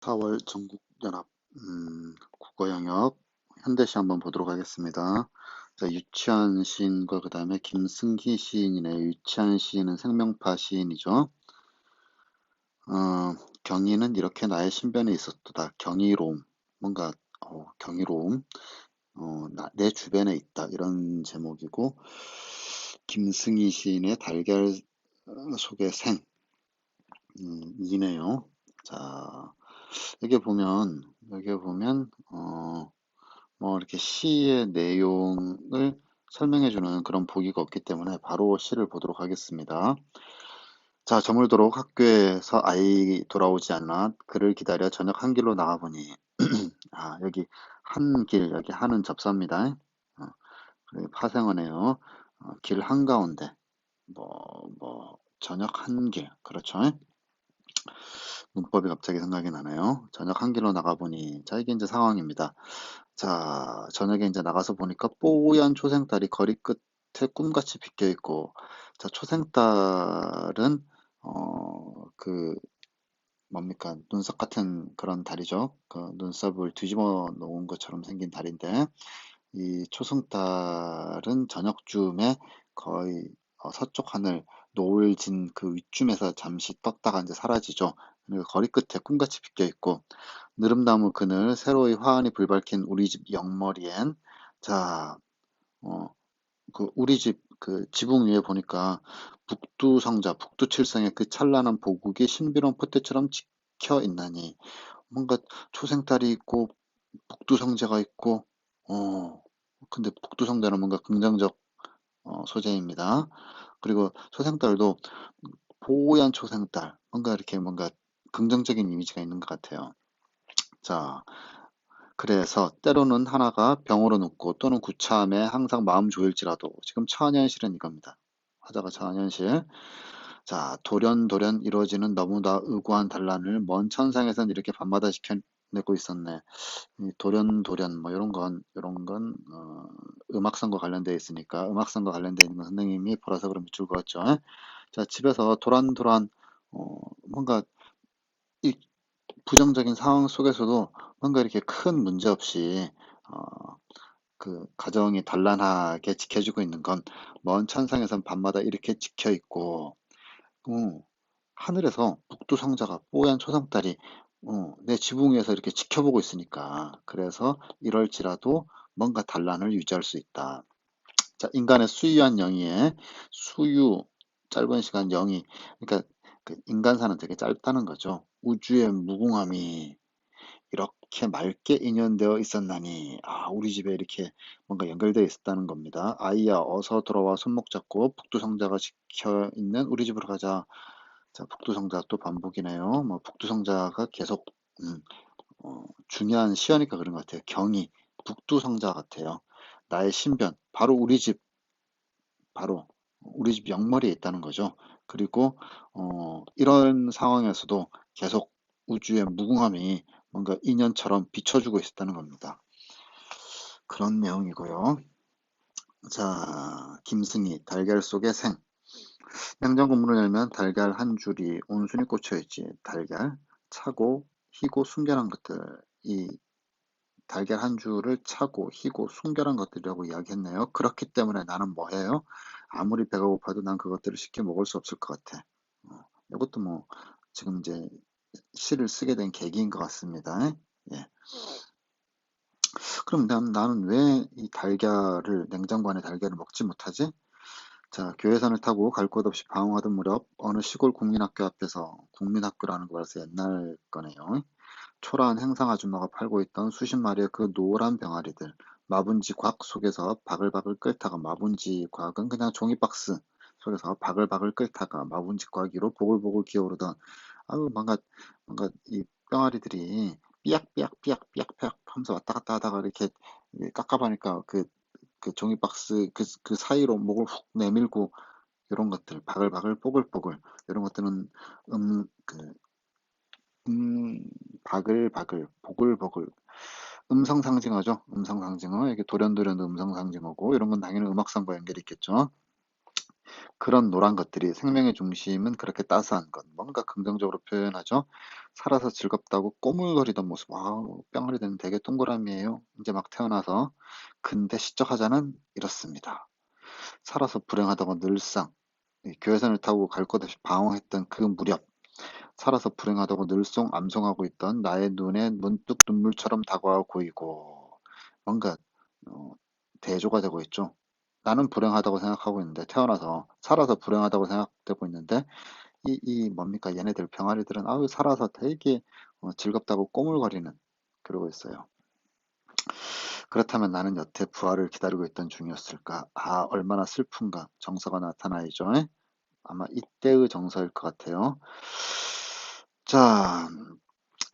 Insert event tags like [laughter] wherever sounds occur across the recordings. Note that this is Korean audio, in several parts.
4월 전국연합 음, 국어영역 현대시 한번 보도록 하겠습니다. 자, 유치한 시인과 그 다음에 김승희 시인이네. 유치한 시인은 생명파 시인이죠. 어, 경의는 이렇게 나의 신변에 있었다. 경이로움, 뭔가 어, 경이로움, 어, 나, 내 주변에 있다 이런 제목이고 김승희 시인의 달걀 속의 생 음, 이네요. 자, 여기 보면 여기 보면 어, 뭐 이렇게 시의 내용을 설명해 주는 그런 보기가 없기 때문에 바로 시를 보도록 하겠습니다. 자, 저물도록 학교에서 아이 돌아오지 않아 그를 기다려 저녁 한 길로 나가보니 [clears throat] 아, 여기 한 길, 여기 하는 접사입니다. 어, 파생어네요. 어, 길 한가운데 뭐, 뭐 저녁 한 길, 그렇죠? 문법이 갑자기 생각이 나네요. 저녁 한 길로 나가보니 자 이게 이제 상황입니다. 자 저녁에 이제 나가서 보니까 뽀얀 초생달이 거리 끝에 꿈같이 비껴 있고 자 초생달은 어그 뭡니까 눈썹 같은 그런 달이죠. 그 눈썹을 뒤집어 놓은 것처럼 생긴 달인데 이 초승달은 저녁쯤에 거의 어, 서쪽 하늘 노을 진그 윗쯤에서 잠시 떴다가 이제 사라지죠. 그리고 거리 끝에 꿈같이 비껴 있고 느릅나무 그늘 새로이 화환이 불밝힌 우리 집 영머리엔 자, 어, 그 우리 집 그 지붕 위에 보니까 북두성자, 북두칠성의 그 찬란한 보국이 신비로운 포대처럼 찍혀 있나니 뭔가 초생달이 있고 북두성자가 있고 어 근데 북두성자는 뭔가 긍정적 어, 소재입니다. 그리고 초생달도 보얀 초생달 뭔가 이렇게 뭔가 긍정적인 이미지가 있는 것 같아요. 자, 그래서 때로는 하나가 병으로 눕고 또는 구차함에 항상 마음 조일지라도 지금 처년실은 이겁니다. 화자가 처년실. 자, 돌연돌연 이루어지는 너무나 의구한 단란을 먼 천상에선 이렇게 밤마다 지켜내고 있었네. 돌연돌연 뭐 이런 건 이런 건 어, 음악성과 관련되어 있으니까 음악성과 관련되어 있는 건 선생님이 보라서 그럼 즐거웠죠. 자, 집에서 도란도란 어, 뭔가 이 부정적인 상황 속에서도 뭔가 이렇게 큰 문제 없이 어, 그 가정이 단란하게 지켜지고 있는 건 먼 천상에선 밤마다 이렇게 지켜 있고 어, 하늘에서 북두성자가 뽀얀 초상달이 어, 내 지붕 위에서 이렇게 지켜보고 있으니까 그래서 이럴지라도 뭔가 단란을 유지할 수 있다. 자, 인간의 수유한 영위에 수유 짧은 시간 영위 그러니까 그 인간사는 되게 짧다는 거죠. 우주의 무궁함이 이렇게 맑게 인연되어 있었나니 아 우리 집에 이렇게 뭔가 연결되어 있었다는 겁니다. 아이야 어서 들어와 손목 잡고 북두성자가 지켜 있는 우리 집으로 가자. 자 북두성자 또 반복이네요. 뭐 북두성자가 계속 음, 어, 중요한 시어니까 그런 것 같아요. 경이 북두성자 같아요. 나의 신변 바로 우리 집 바로 우리 집 옆머리에 있다는 거죠. 그리고 어, 이런 상황에서도 계속 우주의 무궁함이 뭔가 인연처럼 비춰주고 있었다는 겁니다. 그런 내용이고요. 자, 김승희, 달걀 속의 생. 냉장고 문을 열면 달걀 한 줄이 온순히 꽂혀있지. 달걀, 차고, 희고, 순결한 것들. 이 달걀 한 줄을 차고, 희고, 순결한 것들이라고 이야기했네요. 그렇기 때문에 나는 뭐해요? 아무리 배가 고파도 난 그것들을 쉽게 먹을 수 없을 것 같아. 어, 이것도 뭐 지금 이제 시를 쓰게 된 계기인 것 같습니다. 예. 그럼 난, 나는 왜 이 달걀을 냉장고 안에 달걀을 먹지 못하지? 자, 교회선을 타고 갈 곳 없이 방황하던 무렵 어느 시골 국민학교 앞에서 국민학교라는 거 벌써 옛날 거네요. 초라한 행상 아줌마가 팔고 있던 수십 마리의 그 노란 병아리들 마분지 곽 속에서 바글바글 끓다가 마분지 곽은 그냥 종이박스 속에서 바글바글 끓다가 마분지 곽 위로 보글보글 기어오르던 아유 뭔가 뭔가 이 병아리들이 삐약삐약삐약삐약삐약 하면서 왔다 갔다 하다가 이렇게 깎아보니까 그, 그 종이박스 그, 그 사이로 목을 훅 내밀고 이런 것들 바글바글 뽀글뽀글 이런 것들은 음그 음, 바글바글 보글보글 음성 상징어죠. 음성 상징어 이게 돌연돌연도 음성 상징어고 이런 건 당연히 음악성과 연결이 있겠죠. 그런 노란 것들이 생명의 중심은 그렇게 따스한 것, 뭔가 긍정적으로 표현하죠. 살아서 즐겁다고 꼬물거리던 모습, 와우, 뿅아리 되는 되게 동그라미예요. 이제 막 태어나서. 근데 시적 하자는 이렇습니다. 살아서 불행하다고 늘상 이 교회선을 타고 갈 것 없이 방황했던 그 무렵, 살아서 불행하다고 늘송 암송하고 있던 나의 눈에 문득 눈물처럼 다가와 보이고 뭔가 어, 대조가 되고 있죠. 나는 불행하다고 생각하고 있는데 태어나서 살아서 불행하다고 생각되고 있는데 이, 이 뭡니까 얘네들 병아리들은 아유 살아서 되게 어, 즐겁다고 꼬물거리는 그러고 있어요. 그렇다면 나는 여태 부활을 기다리고 있던 중이었을까? 아 얼마나 슬픈가 정서가 나타나야죠. 아마 이때의 정서일 것 같아요. 자,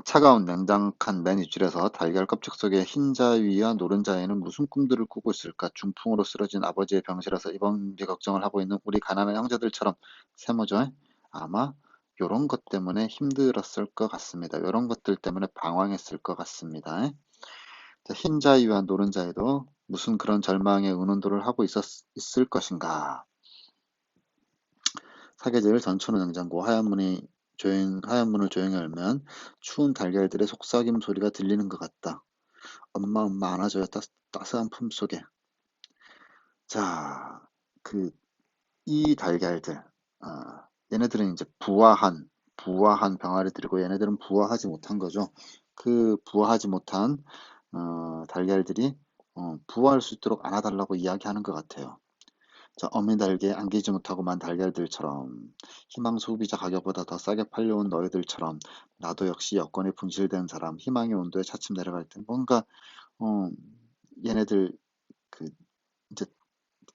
차가운 냉장칸 맨 윗줄에서 달걀 껍질 속에 흰자 위와 노른자위는 무슨 꿈들을 꾸고 있을까? 중풍으로 쓰러진 아버지의 병실에서 입원비 걱정을 하고 있는 우리 가난한 형제들처럼 세모죠. 아마 요런 것 때문에 힘들었을 것 같습니다. 요런 것들 때문에 방황했을 것 같습니다. 자, 흰자 위와 노른자위도 무슨 그런 절망의 은원도를 하고 있었, 있을 것인가? 사계절 전천후 냉장고 하얀 문이 조용, 하얀 문을 조용히 열면 추운 달걀들의 속삭임 소리가 들리는 것 같다. 엄마 엄마 안아줘요 따, 따스한 품 속에. 자, 그 이 달걀들, 아, 얘네들은 이제 부화한 부화한 병아리들이고 얘네들은 부화하지 못한 거죠. 그 부화하지 못한 어, 달걀들이 어, 부화할 수 있도록 안아달라고 이야기하는 것 같아요. 자, 어미 달걀 안기지 못하고 만 달걀들처럼 희망 소비자 가격보다 더 싸게 팔려온 너희들처럼 나도 역시 여건에 분실된 사람 희망의 온도에 차츰 내려갈 때 뭔가 어, 얘네들 그 이제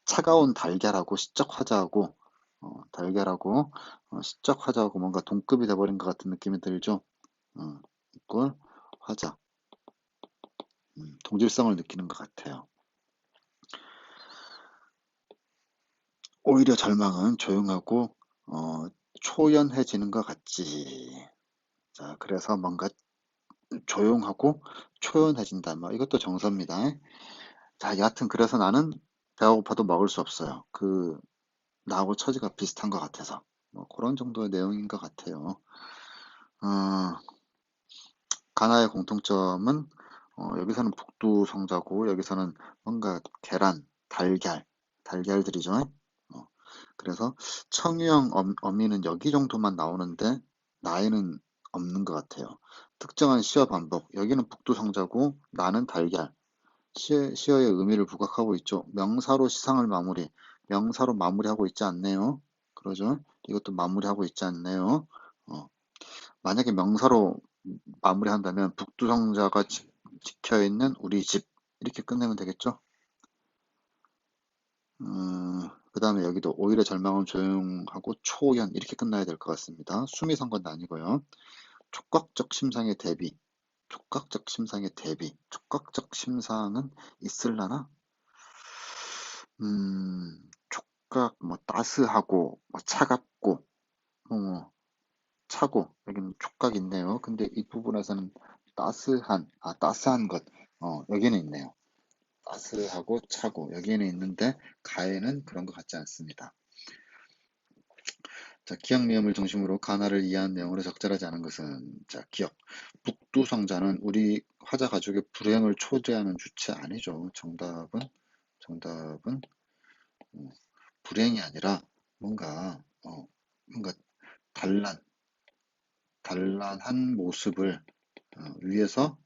차가운 달걀하고 시적 화자하고 어, 달걀하고 어, 시적 화자하고 뭔가 동급이 돼버린 것 같은 느낌이 들죠. 어, 이꼴 화자 음, 동질성을 느끼는 것 같아요. 오히려 절망은 조용하고 어, 초연해지는 것 같지. 자, 그래서 뭔가 조용하고 초연해진다. 뭐 이것도 정서입니다. 자, 여하튼 그래서 나는 배가 고파도 먹을 수 없어요. 그 나하고 처지가 비슷한 것 같아서 뭐 그런 정도의 내용인 것 같아요. 어, 가나의 공통점은 어, 여기서는 북두 성자고 여기서는 뭔가 계란, 달걀, 달걀들이죠. 어, 그래서 청유형 엄, 어미는 여기 정도만 나오는데 나에는 없는 것 같아요. 특정한 시어 반복. 여기는 북두성자고 나는 달걀. 시어, 시어의 의미를 부각하고 있죠. 명사로 시상을 마무리. 명사로 마무리하고 있지 않네요. 그러죠? 이것도 마무리하고 있지 않네요. 어. 만약에 명사로 마무리한다면 북두성자가 지, 지켜있는 우리 집 이렇게 끝내면 되겠죠? 음, 그 다음에 여기도 오히려 절망은 조용하고 초연 이렇게 끝나야 될 것 같습니다. 숨이 선 건 아니고요. 촉각적 심상의 대비 촉각적 심상의 대비 촉각적 심상은 있을라나? 음, 촉각 뭐 따스하고 뭐 차갑고 뭐 차고 여기는 촉각이 있네요. 근데 이 부분에서는 따스한 아 따스한 것 어, 여기는 있네요. 따스하고 차고 여기는 있는데 가에는 그런 것 같지 않습니다. 자, 기억 미음을 중심으로 가나를 이해한 내용으로 적절하지 않은 것은 자, 기억. 북두 성자는 우리 화자 가족의 불행을 초래하는 주체 아니죠. 정답은 정답은 어, 불행이 아니라 뭔가 어, 뭔가 단란 단란한 모습을 어, 위에서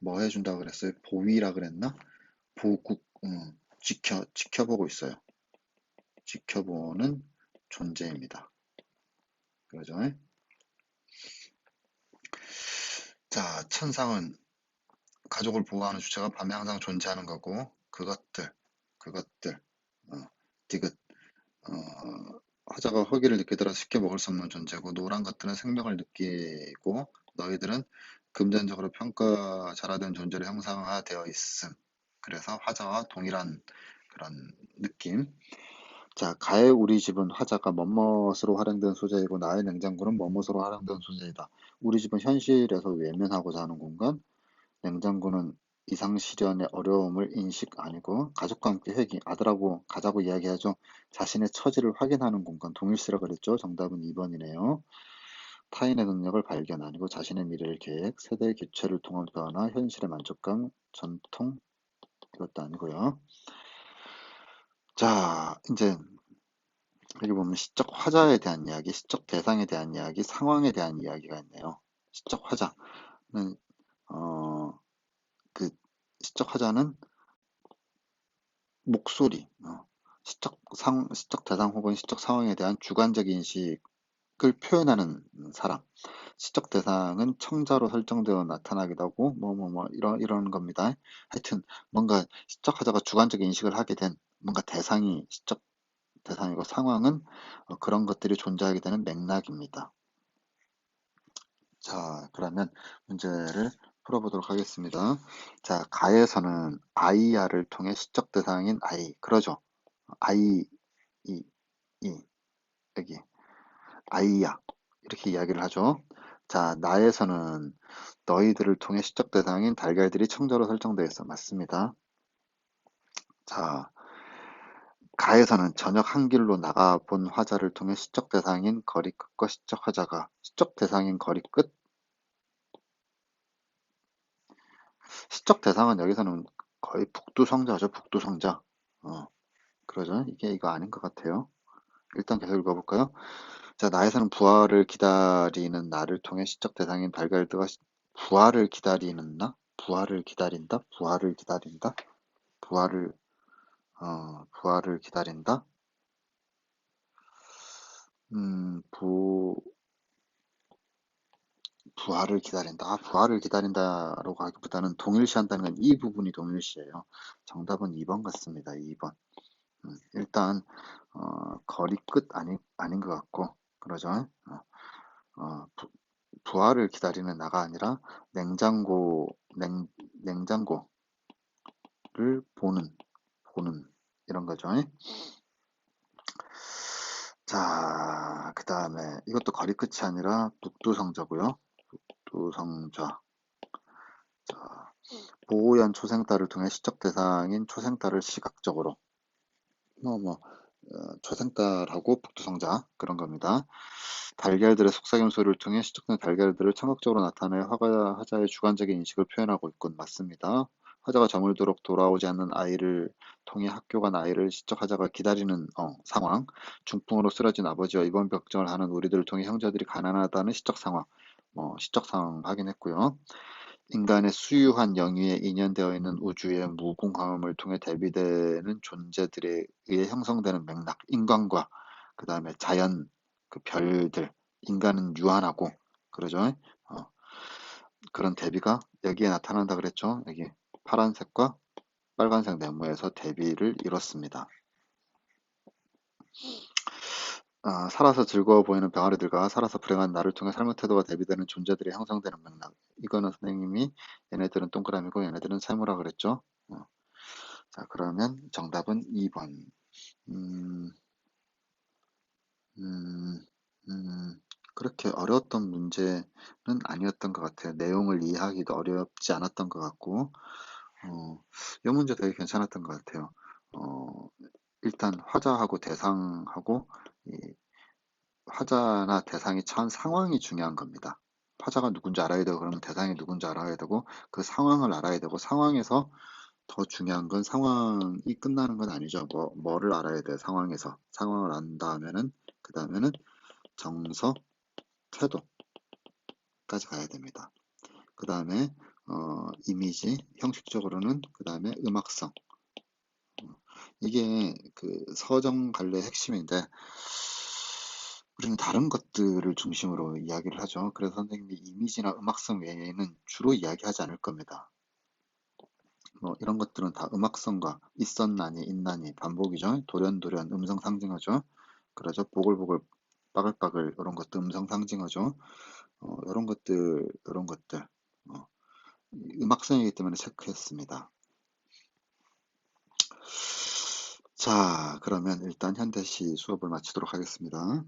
뭐 해준다고 그랬어요? 보위라 그랬나? 보국 음, 지켜 지켜보고 있어요. 지켜보는 존재입니다. 그러죠? 자, 천상은 가족을 보호하는 주체가 밤에 항상 존재하는 거고 그것들, 그것들, 어, 디귿, 어, 화자가 허기를 느끼더라도 쉽게 먹을 수 없는 존재고 노란 것들은 생명을 느끼고 너희들은 금전적으로 평가자라된 존재로 형상화되어 있음. 그래서 화자와 동일한 그런 느낌. 자, 가의 우리 집은 화자가 멋멋으로 활용된 소재이고 나의 냉장고는 멋멋으로 활용된 소재이다. 우리 집은 현실에서 외면하고자 하는 공간, 냉장고는 이상 시련의 어려움을 인식 아니고 가족과 함께 회귀 아들하고 가자고 이야기하죠. 자신의 처지를 확인하는 공간 동일시라 그랬죠. 정답은 2번이네요. 타인의 능력을 발견 아니고 자신의 미래를 계획, 세대의 교체를 통한 변화, 현실의 만족감, 전통 이것도 아니고요. 자, 이제 여기 보면 시적 화자에 대한 이야기, 시적 대상에 대한 이야기, 상황에 대한 이야기가 있네요. 시적 화자는 어, 그 시적 화자는 목소리, 어, 시적 상, 시적 대상 혹은 시적 상황에 대한 주관적 인식을 표현하는 사람. 시적 대상은 청자로 설정되어 나타나기도 하고 뭐뭐뭐 이런 이런 겁니다. 하여튼 뭔가 시적 화자가 주관적 인식을 하게 된 뭔가 대상이 시적 대상이고 상황은 어, 그런 것들이 존재하게 되는 맥락입니다. 자, 그러면 문제를 풀어보도록 하겠습니다. 자, 가에서는 아이야를 통해 시적 대상인 아이, 그러죠? 아이, 이, 이, 여기, 아이야, 이렇게 이야기를 하죠. 자, 나에서는 너희들을 통해 시적 대상인 달걀들이 청자로 설정되어 있어. 맞습니다. 자, 가에서는 저녁 한 길로 나가 본 화자를 통해 시적 대상인 거리 끝과 시적 화자가 시적 대상인 거리 끝. 시적 대상은 여기서는 거의 북두성자죠 북두성자. 어 그러죠? 이게 이거 아닌 것 같아요. 일단 계속 읽어볼까요 자 나에서는 부활을 기다리는 나를 통해 시적 대상인 발갈드가 부활을 기다리는 나 부활을 기다린다 부활을 기다린다 부활을 어, 부활을 기다린다? 음, 부, 부활을 기다린다. 아, 부활을 기다린다라고 하기보다는 동일시한다는 건 이 부분이 동일시예요. 정답은 2번 같습니다. 2번. 음, 일단 어, 거리 끝 아니, 아닌 것 같고 그러죠. 어, 어, 부, 부활을 기다리는 나가 아니라 냉장고 냉, 냉장고를 보는 보는 이런 거죠. 자, 그 다음에 이것도 거리 끝이 아니라 북두성자고요. 북두성자. 자, 보호연 초생달을 통해 시적 대상인 초생달을 시각적으로 뭐 뭐, 어, 초생달하고 북두성자 그런 겁니다. 달걀들의 속삭임 소리를 통해 시적된 달걀들을 청각적으로 나타내 화가 화자의 주관적인 인식을 표현하고 있군 맞습니다. 화자가 저물도록 돌아오지 않는 아이를 통해 학교 간 아이를 시적 화자가 기다리는 어, 상황, 중풍으로 쓰러진 아버지와 입원 걱정을 하는 우리들을 통해 형제들이 가난하다는 시적 상황, 뭐 시적 상황 확인했고요. 인간의 수유한 영위에 인연되어 있는 우주의 무궁함을 통해 대비되는 존재들에 의해 형성되는 맥락, 인간과 그 다음에 자연, 그 별들, 인간은 유한하고 그러죠. 어, 그런 대비가 여기에 나타난다 그랬죠. 여기 파란색과 빨간색 네모에서 대비를 이뤘습니다. 아, 살아서 즐거워 보이는 병아리들과 살아서 불행한 나를 통해 삶의 태도가 대비되는 존재들이 형성되는 맥락. 이거는 선생님이 얘네들은 동그라미고 얘네들은 세모라 그랬죠. 어. 자, 그러면 정답은 2번. 음, 음, 음, 그렇게 어려웠던 문제는 아니었던 것 같아요. 내용을 이해하기도 어렵지 않았던 것 같고, 어, 이 문제 되게 괜찮았던 것 같아요. 어, 일단 화자하고 대상하고 이 화자나 대상이 처한 상황이 중요한 겁니다. 화자가 누군지 알아야 되고 그러면 대상이 누군지 알아야 되고 그 상황을 알아야 되고 상황에서 더 중요한 건 상황이 끝나는 건 아니죠. 뭐, 뭐를 알아야 돼 상황에서 상황을 안다 하면은 그 다음에는 정서, 태도까지 가야 됩니다. 그 다음에 어, 이미지, 형식적으로는 그 다음에 음악성. 어, 이게 그 서정 관례의 핵심인데 우리는 다른 것들을 중심으로 이야기를 하죠. 그래서 선생님이 이미지나 음악성 외에는 주로 이야기하지 않을 겁니다. 뭐 이런 것들은 다 음악성과 있었나니 있나니 반복이죠. 돌연돌연 음성 상징어죠. 그러죠. 보글보글 빠글빠글 이런 것도 음성 상징어죠. 어, 이런 것들 이런 것들 어, 음악성이기 때문에 체크했습니다. 자, 그러면 일단 현대시 수업을 마치도록 하겠습니다.